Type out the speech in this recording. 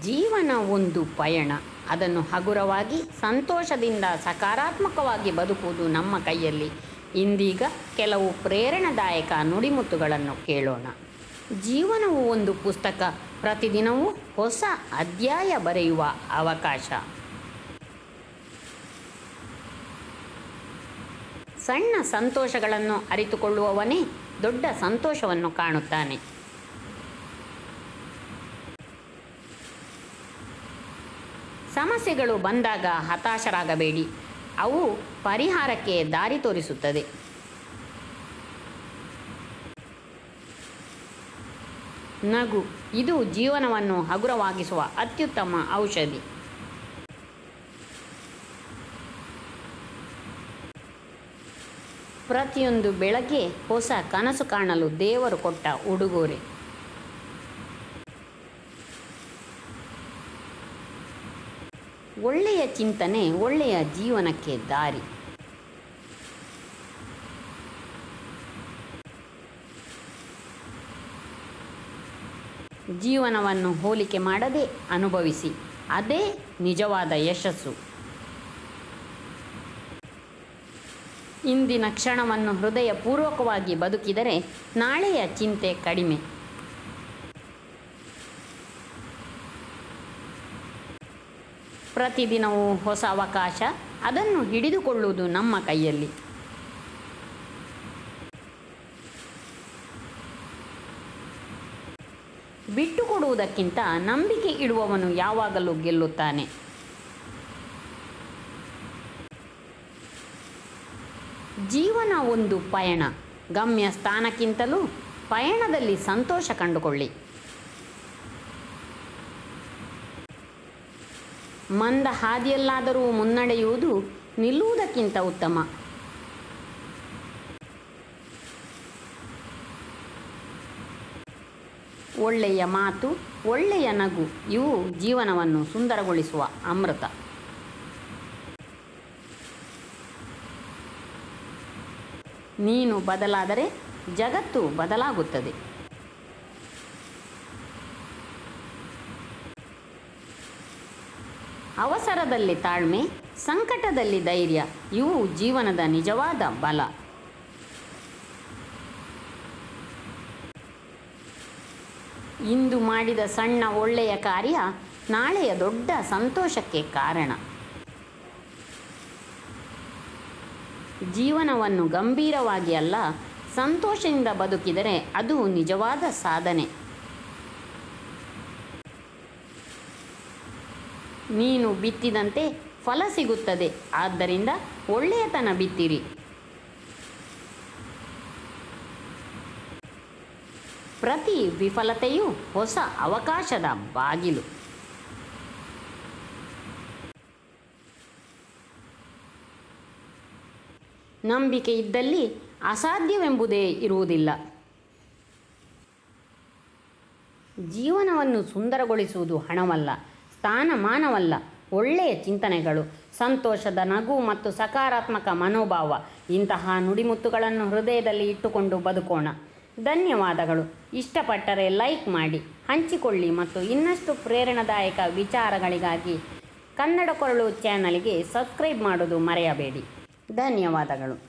ಜೀವನ ಒಂದು ಪಯಣ. ಅದನ್ನು ಹಗುರವಾಗಿ, ಸಂತೋಷದಿಂದ ಸಕಾರಾತ್ಮಕವಾಗಿ ಬದುಕುವುದು ನಮ್ಮ ಕೈಯಲ್ಲಿ. ಇಂದೀಗ ಕೆಲವು ಪ್ರೇರಣಾದಾಯಕ ನುಡಿಮುತ್ತುಗಳನ್ನು ಕೇಳೋಣ. ಜೀವನವು ಒಂದು ಪುಸ್ತಕ. ಪ್ರತಿದಿನವೂ ಹೊಸ ಅಧ್ಯಾಯ ಬರೆಯುವ ಅವಕಾಶ. ಸಣ್ಣ ಸಂತೋಷಗಳನ್ನು ಅರಿತುಕೊಳ್ಳುವವನೇ ದೊಡ್ಡ ಸಂತೋಷವನ್ನು ಕಾಣುತ್ತಾನೆ. ಸಮಸ್ಯೆಗಳು ಬಂದಾಗ ಹತಾಶರಾಗಬೇಡಿ. ಅವು ಪರಿಹಾರಕ್ಕೆ ದಾರಿ ತೋರಿಸುತ್ತದೆ. ನಗು, ಇದು ಜೀವನವನ್ನು ಹಗುರವಾಗಿಸುವ ಅತ್ಯುತ್ತಮ ಔಷಧಿ. ಪ್ರತಿಯೊಂದು ಬೆಳಗ್ಗೆ ಹೊಸ ಕನಸು ಕಾಣಲು ದೇವರು ಕೊಟ್ಟ ಉಡುಗೊರೆ. ಒಳ್ಳೆಯ ಚಿಂತನೆ, ಒಳ್ಳೆಯ ಜೀವನಕ್ಕೆ ದಾರಿ. ಜೀವನವನ್ನು ಹೋಲಿಕೆ ಮಾಡದೆ ಅನುಭವಿಸಿ, ಅದೇ ನಿಜವಾದ ಯಶಸ್ಸು. ಇಂದಿನ ಕ್ಷಣವನ್ನು ಹೃದಯಪೂರ್ವಕವಾಗಿ ಬದುಕಿದರೆ ನಾಳೆಯ ಚಿಂತೆ ಕಡಿಮೆ. ಪ್ರತಿದಿನವೂ ಹೊಸ ಅವಕಾಶ ಅದನ್ನು ಹಿಡಿದುಕೊಳ್ಳುವುದು ನಮ್ಮ ಕೈಯಲ್ಲಿ. ಬಿಟ್ಟುಕೊಡುವುದಕ್ಕಿಂತ ನಂಬಿಕೆ ಇಡುವವನು ಯಾವಾಗಲೂ ಗೆಲ್ಲುತ್ತಾನೆ. ಜೀವನ ಒಂದು ಪಯಣ. ಗಮ್ಯ ಸ್ಥಾನಕ್ಕಿಂತಲೂ ಪಯಣದಲ್ಲಿ ಸಂತೋಷ ಕಂಡುಕೊಳ್ಳಿ. ಮಂದ ಹಾದಿಯಲ್ಲಾದರೂ ಮುನ್ನಡೆಯುವುದು ನಿಲ್ಲುವುದಕ್ಕಿಂತ ಉತ್ತಮ. ಒಳ್ಳೆಯ ಮಾತು, ಒಳ್ಳೆಯ ನಗು, ಇವು ಜೀವನವನ್ನು ಸುಂದರಗೊಳಿಸುವ ಅಮೃತ. ನೀನು ಬದಲಾದರೆ ಜಗತ್ತು ಬದಲಾಗುತ್ತದೆ. ಅವಸರದಲ್ಲಿ ತಾಳ್ಮೆ, ಸಂಕಟದಲ್ಲಿ ಧೈರ್ಯ, ಇವು ಜೀವನದ ನಿಜವಾದ ಬಲ. ಇಂದು ಮಾಡಿದ ಸಣ್ಣ ಒಳ್ಳೆಯ ಕಾರ್ಯ ನಾಳೆಯ ದೊಡ್ಡ ಸಂತೋಷಕ್ಕೆ ಕಾರಣ. ಜೀವನವನ್ನು ಗಂಭೀರವಾಗಿ ಅಲ್ಲ, ಸಂತೋಷದಿಂದ ಬದುಕಿದರೆ ಅದು ನಿಜವಾದ ಸಾಧನೆ. ನೀನು ಬಿತ್ತಿದಂತೆ ಫಲ ಸಿಗುತ್ತದೆ. ಆದ್ದರಿಂದ ಒಳ್ಳೆಯತನ ಬಿತ್ತಿರಿ. ಪ್ರತಿ ವಿಫಲತೆಯು ಹೊಸ ಅವಕಾಶದ ಬಾಗಿಲು. ನಂಬಿಕೆ ಇದ್ದಲ್ಲಿ ಅಸಾಧ್ಯವೆಂಬುದೇ ಇರುವುದಿಲ್ಲ. ಜೀವನವನ್ನು ಸುಂದರಗೊಳಿಸುವುದು ಹಣವಲ್ಲ. ಸ್ಥಾನಮಾನವಲ್ಲ, ಒಳ್ಳೆಯ ಚಿಂತನೆಗಳು, ಸಂತೋಷದ ನಗು ಮತ್ತು ಸಕಾರಾತ್ಮಕ ಮನೋಭಾವ, ಇಂತಹ ನುಡಿಮುತ್ತುಗಳನ್ನು ಹೃದಯದಲ್ಲಿ ಇಟ್ಟುಕೊಂಡು ಬದುಕೋಣ. ಧನ್ಯವಾದಗಳು. ಇಷ್ಟಪಟ್ಟರೆ ಲೈಕ್ ಮಾಡಿ, ಹಂಚಿಕೊಳ್ಳಿ ಮತ್ತು ಇನ್ನಷ್ಟು ಪ್ರೇರಣಾದಾಯಕ ವಿಚಾರಗಳಿಗಾಗಿ ಕನ್ನಡ ಕೊರಳು ಚಾನಲ್ಗೆ ಸಬ್ಸ್ಕ್ರೈಬ್ ಮಾಡೋದು ಮರೆಯಬೇಡಿ. ಧನ್ಯವಾದಗಳು.